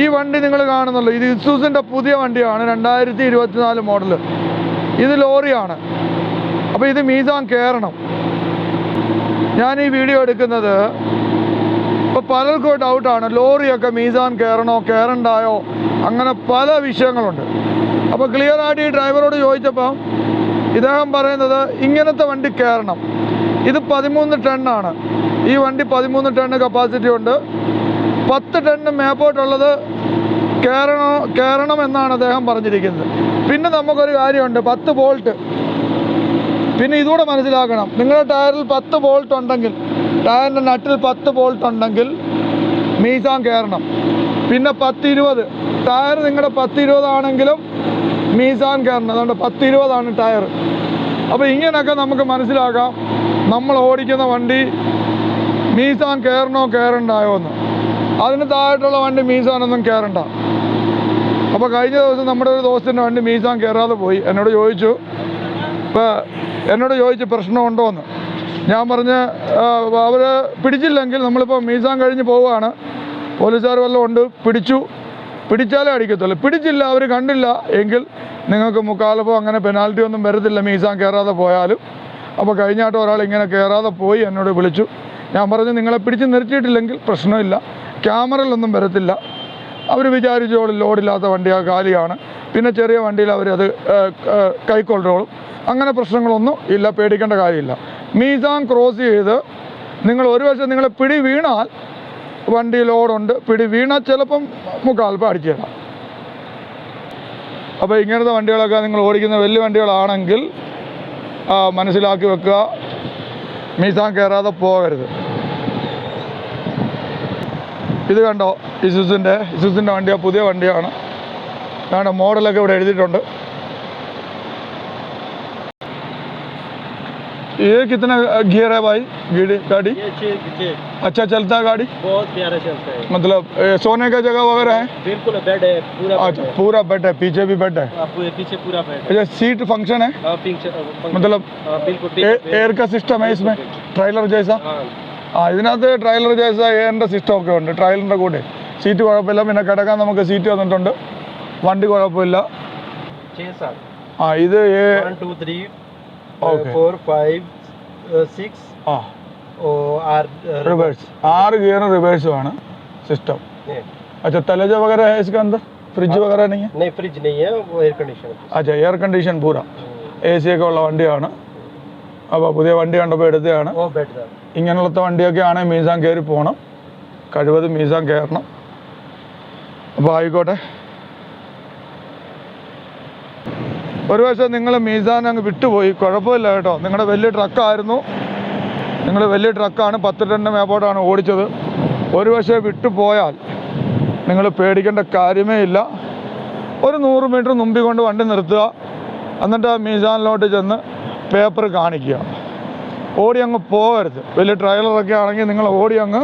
ഈ വണ്ടി നിങ്ങൾ കാണുന്നുള്ളൂ. ഇത് ഇസൂസിന്റെ പുതിയ വണ്ടിയാണ് രണ്ടായിരത്തി ഇരുപത്തിനാല് മോഡൽ ഇത് ലോറിയാണ്. അപ്പോൾ ഇത് മീസാൻ കയറണം ഞാൻ ഈ വീഡിയോ എടുക്കുന്നത് ഇപ്പോൾ പലർക്കും ഡൗട്ടാണ് ലോറിയൊക്കെ മീസാൻ കയറണോ കയറണ്ടായോ അങ്ങനെ പല വിഷയങ്ങളുണ്ട്. അപ്പോൾ ക്ലിയർ ആയിട്ട് ഈ ഡ്രൈവറോട് ചോദിച്ചപ്പോൾ ഇദ്ദേഹം പറയുന്നത് ഇങ്ങനത്തെ വണ്ടി കയറണം ഇത് പതിമൂന്ന് ടണ്ണാണ് ഈ വണ്ടി പതിമൂന്ന് ടണ്ണ് കപ്പാസിറ്റി ഉണ്ട്. പത്ത് ടണ്ണ് മേപ്പോട്ടുള്ളത് കയറണോ കയറണം എന്നാണ് അദ്ദേഹം പറഞ്ഞിരിക്കുന്നത്. പിന്നെ നമുക്കൊരു കാര്യമുണ്ട് പത്ത് ബോൾട്ട്. പിന്നെ ഇതുകൂടെ മനസ്സിലാക്കണം നിങ്ങളുടെ ടയറിൽ പത്ത് ബോൾട്ട് ഉണ്ടെങ്കിൽ ടയറിന്റെ നട്ടിൽ പത്ത് ബോൾട്ട് ഉണ്ടെങ്കിൽ മീസാൻ കയറണം പിന്നെ പത്ത് ഇരുപത് ടയർ നിങ്ങളുടെ പത്ത് ഇരുപതാണെങ്കിലും മീസാൻ കയറണം അതുകൊണ്ട് പത്ത് ഇരുപതാണ് ടയർ അപ്പോൾ ഇങ്ങനെയൊക്കെ നമുക്ക് മനസ്സിലാക്കാം നമ്മൾ ഓടിക്കുന്ന വണ്ടി മീസാൻ കയറണോ കയറണ്ടായോ എന്ന്. അതിന് താഴെയുള്ള വണ്ടി മീസാനൊന്നും കയറണ്ട അപ്പോൾ കഴിഞ്ഞ ദിവസം നമ്മുടെ ഒരു ദോസ്തിന്റെ വണ്ടി മീസാൻ കയറാതെ പോയി. എന്നോട് ചോദിച്ചു ഇപ്പോൾ എന്നോട് ചോദിച്ചു പ്രശ്നമുണ്ടോ എന്ന്. ഞാൻ പറഞ്ഞ് അവർ പിടിച്ചില്ലെങ്കിൽ നമ്മളിപ്പോൾ മീസാൻ കഴിഞ്ഞ് പോവുകയാണ്. പോലീസുകാർ വല്ലതും ഉണ്ട്? പിടിച്ചു. പിടിച്ചാലേ അടിക്കത്തുള്ളൂ. പിടിച്ചില്ല അവർ കണ്ടില്ല എങ്കിൽ നിങ്ങൾക്ക് മുക്കാലപ്പോൾ അങ്ങനെ പെനാൽറ്റി ഒന്നും വരത്തില്ല മീസാൻ കയറാതെ പോയാലും. അപ്പോൾ കഴിഞ്ഞാട്ട് ഒരാൾ ഇങ്ങനെ കയറാതെ പോയി എന്നോട് വിളിച്ചു. ഞാൻ പറഞ്ഞു നിങ്ങളെ പിടിച്ച് നിർത്തിയിട്ടില്ലെങ്കിൽ പ്രശ്നമില്ല. ക്യാമറയിലൊന്നും വരത്തില്ല. അവർ വിചാരിച്ചോളും ലോഡില്ലാത്ത വണ്ടിയാ കാലിയാണ്. പിന്നെ ചെറിയ വണ്ടിയിൽ അവരത് കൈക്കൊള്ളോളും അങ്ങനെ പ്രശ്നങ്ങളൊന്നും ഇല്ല പേടിക്കേണ്ട കാര്യമില്ല. മീസാം ക്രോസ് ചെയ്ത് നിങ്ങൾ ഒരു വശം നിങ്ങൾ പിടി വീണാൽ വണ്ടി ലോഡുണ്ട് പിടി വീണാൽ ചിലപ്പം മുക്കാൽപ്പം അടിച്ചു തരാം. അപ്പോൾ ഇങ്ങനത്തെ വണ്ടികളൊക്കെ നിങ്ങൾ ഓടിക്കുന്ന വലിയ വണ്ടികളാണെങ്കിൽ മനസ്സിലാക്കി വെക്കുക. മീസാം കയറാതെ പോകരുത്. ഇത് കണ്ടോ ഇസുസിൻ്റെ ഇസുസിൻ്റെ വണ്ടിയാണ് പുതിയ വണ്ടിയാണ് കാരണം മോഡലൊക്കെ ഇവിടെ എഴുതിയിട്ടുണ്ട് ये कितना गियर है भाई गाड़ी गाड़ी ये छः छः अच्छा चलता है गाड़ी बहुत प्यारा चलता है मतलब ए, सोने का जगह वगैरह है बिल्कुल बेड है पूरा बेड अच्छा है पूरा बेड है पीछे भी बेड है आपको ये पीछे पूरा बेड है अच्छा सीट फंक्शन है हाँ, पिंक से- पंख- मतलब हाँ, बिल्कुल ए- बिल्कुल, एयर का सिस्टम है इसमें ट्रायलर जैसा हाँ ആ ഇതിനകത്ത് ട്രailer ജേഴ്സ എയറിൻ്റെ സിസ്റ്റം ഒക്കെ ഉണ്ട് ട്രയലിൻ്റെ കൂടെ സീറ്റ് കുഴപ്പമില്ല പിന്നെ കിടക്കാൻ നമുക്ക് സീറ്റ് വന്നിട്ടുണ്ട് വണ്ടി കുഴപ്പമില്ല छः सात ആ ഇത് ഏ- one two three Okay. Four five six ആ और आर रिवर्स ആറ് ഗിയറും റിവേഴ്സും ആണ് സിസ്റ്റം नहीं अच्छा तलेजा वगैरह है इसके अंदर फ्रिज वगैरह नहीं है नहीं फ्रिज नहीं है वो एयर कंडीशन अच्छा എയർ കണ്ടീഷൻ പൂര എ സി ഒക്കെ ഉള്ള വണ്ടിയാണ് അപ്പോൾ പുതിയ വണ്ടി കണ്ടപ്പോൾ എടുത്തതാണ് वो बेड था ഇങ്ങനെയുള്ളത്തെ വണ്ടിയൊക്കെ ആണെങ്കിൽ മീസാൻ കയറി പോകണം. കഴിവതും മീസാൻ കയറണം. അപ്പോൾ ആയിക്കോട്ടെ. ഒരു പക്ഷേ നിങ്ങൾ മീസാൻ അങ്ങ് വിട്ടുപോയി. കുഴപ്പമില്ല കേട്ടോ. നിങ്ങളുടെ വലിയ ട്രക്കായിരുന്നു നിങ്ങൾ വലിയ ട്രക്കാണ് പത്ത് ടണ്ണ് മേപ്പോട്ടാണ് ഓടിച്ചത്. ഒരു പക്ഷേ വിട്ടുപോയാൽ നിങ്ങൾ പേടിക്കേണ്ട കാര്യമേ ഇല്ല. ഒരു നൂറ് മീറ്റർ മുമ്പിൽ കൊണ്ട് വണ്ടി നിർത്തുക. എന്നിട്ട് ആ മീസാനിലോട്ട് ചെന്ന് പേപ്പർ കാണിക്കുക. ഓടി അങ്ങ് പോകരുത്. വലിയ ട്രയലറൊക്കെ ആണെങ്കിൽ നിങ്ങൾ ഓടി അങ്ങ്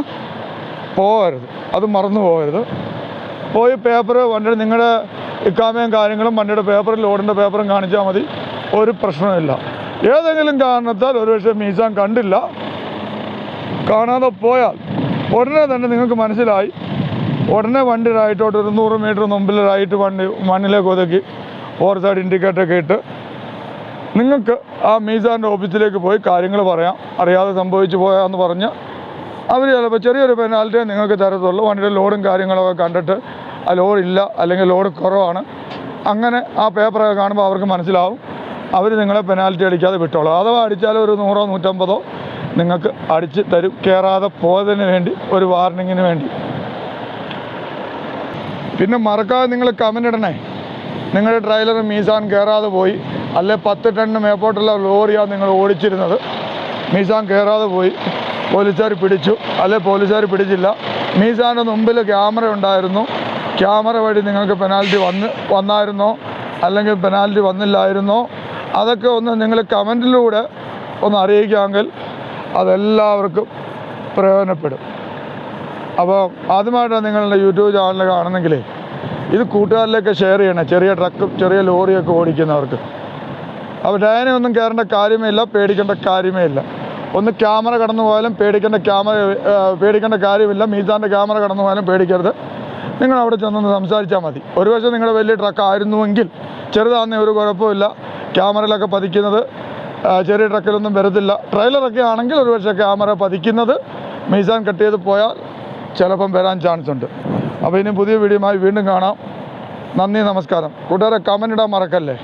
പോകരുത്. അത് മറന്നു പോകരുത്. പോയി പേപ്പർ വണ്ടിയുടെ നിങ്ങളുടെ ഇക്കാമയും കാര്യങ്ങളും വണ്ടിയുടെ പേപ്പറും ലോഡിന്റെ പേപ്പറും കാണിച്ചാൽ മതി. ഒരു പ്രശ്നമില്ല ഏതെങ്കിലും കാരണത്താൽ ഒരുപക്ഷെ മീസാൻ കണ്ടില്ല. കാണാതെ പോയാൽ ഉടനെ തന്നെ നിങ്ങൾക്ക് മനസ്സിലായി. ഉടനെ വണ്ടി റൈറ്റോട്ട് ഒരു നൂറ് മീറ്റർ മുമ്പിൽ റൈറ്റ് വണ്ടി മണ്ണിലേക്ക് ഒതുക്കി ഫോർ സൈഡ് ഇൻഡിക്കേറ്ററൊക്കെ ഇട്ട് നിങ്ങൾക്ക് ആ മീസാന്റെ ഓഫീസിലേക്ക് പോയി കാര്യങ്ങൾ പറയാം. അറിയാതെ സംഭവിച്ചു പോയാന്ന് പറഞ്ഞ് അവർ ചിലപ്പോൾ ചെറിയൊരു പെനാൽറ്റിയെ നിങ്ങൾക്ക് തരത്തുള്ളൂ. വണ്ടിയുടെ ലോഡും കാര്യങ്ങളൊക്കെ കണ്ടിട്ട് ആ ലോഡ് ഇല്ല അല്ലെങ്കിൽ ലോഡ് കുറവാണ്. അങ്ങനെ ആ പേപ്പറൊക്കെ കാണുമ്പോൾ അവർക്ക് മനസ്സിലാവും. അവർ നിങ്ങളെ പെനാൽറ്റി അടിക്കാതെ വിട്ടോളൂ. അഥവാ അടിച്ചാൽ ഒരു നൂറോ നൂറ്റമ്പതോ നിങ്ങൾക്ക് അടിച്ച് തരും. കയറാതെ പോയതിന് വേണ്ടി ഒരു വാർണിങ്ങിന് വേണ്ടി. പിന്നെ മറക്കാതെ നിങ്ങൾ കമന്റ് ഇടണേ. നിങ്ങളുടെ ട്രെയിലർ മീസാൻ കയറാതെ പോയി. അല്ലെ പത്ത് ടണ്ണ് മേപ്പോട്ടുള്ള ലോറിയാണ് നിങ്ങൾ ഓടിച്ചിരുന്നത്. മീസാൻ കയറാതെ പോയി. പോലീസുകാർ പിടിച്ചു. അല്ലെ പോലീസുകാർ പിടിച്ചില്ല. മീസാന്റെ മുമ്പിൽ ക്യാമറ ഉണ്ടായിരുന്നു. ക്യാമറ വഴി നിങ്ങൾക്ക് പെനാൽറ്റി വന്ന് വന്നായിരുന്നോ? അല്ലെങ്കിൽ പെനാൽറ്റി വന്നില്ലായിരുന്നോ? അതൊക്കെ ഒന്ന് നിങ്ങൾ കമന്റിലൂടെ ഒന്ന് അറിയിക്കാമെങ്കിൽ അതെല്ലാവർക്കും പ്രയോജനപ്പെടും. അപ്പോൾ ആദ്യമായിട്ടാണ് നിങ്ങളുടെ യൂട്യൂബ് ചാനൽ കാണുന്നെങ്കിലേ ഇത് കൂട്ടുകാരിലേക്ക് ഷെയർ ചെയ്യണേ. ചെറിയ ട്രക്കും ചെറിയ ലോറിയൊക്കെ ഓടിക്കുന്നവർക്ക്. അപ്പോൾ ഡയനെ ഒന്നും കയറേണ്ട കാര്യമേ ഇല്ല പേടിക്കേണ്ട കാര്യമേ ഇല്ല ഒന്ന് ക്യാമറ കടന്നു പോയാലും പേടിക്കേണ്ട ക്യാമറ പേടിക്കേണ്ട കാര്യമില്ല. മീസാന്റെ ക്യാമറ കടന്നു പോയാലും പേടിക്കരുത്. നിങ്ങൾ അവിടെ ചെന്നൊന്ന് സംസാരിച്ചാൽ മതി. ഒരു പക്ഷേ നിങ്ങളുടെ വലിയ ട്രക്ക് ആയിരുന്നുവെങ്കിൽ ചെറുതാണെന്നേ ഒരു കുഴപ്പമില്ല. ക്യാമറയിലൊക്കെ പതിക്കുന്നത് ചെറിയ ട്രക്കിലൊന്നും വരത്തില്ല. ട്രെയിലറൊക്കെ ആണെങ്കിൽ ഒരു പക്ഷേ ക്യാമറ പതിക്കുന്നത് മീസാൻ കട്ട് ചെയ്ത് പോയാൽ ചിലപ്പം വരാൻ ചാൻസ് ഉണ്ട്. അപ്പോൾ ഇനി പുതിയ വീഡിയോയുമായി വീണ്ടും കാണാം. നന്ദി നമസ്കാരം. കൂട്ടുകാരെ കമന്റ് ഇടാൻ മറക്കല്ലേ?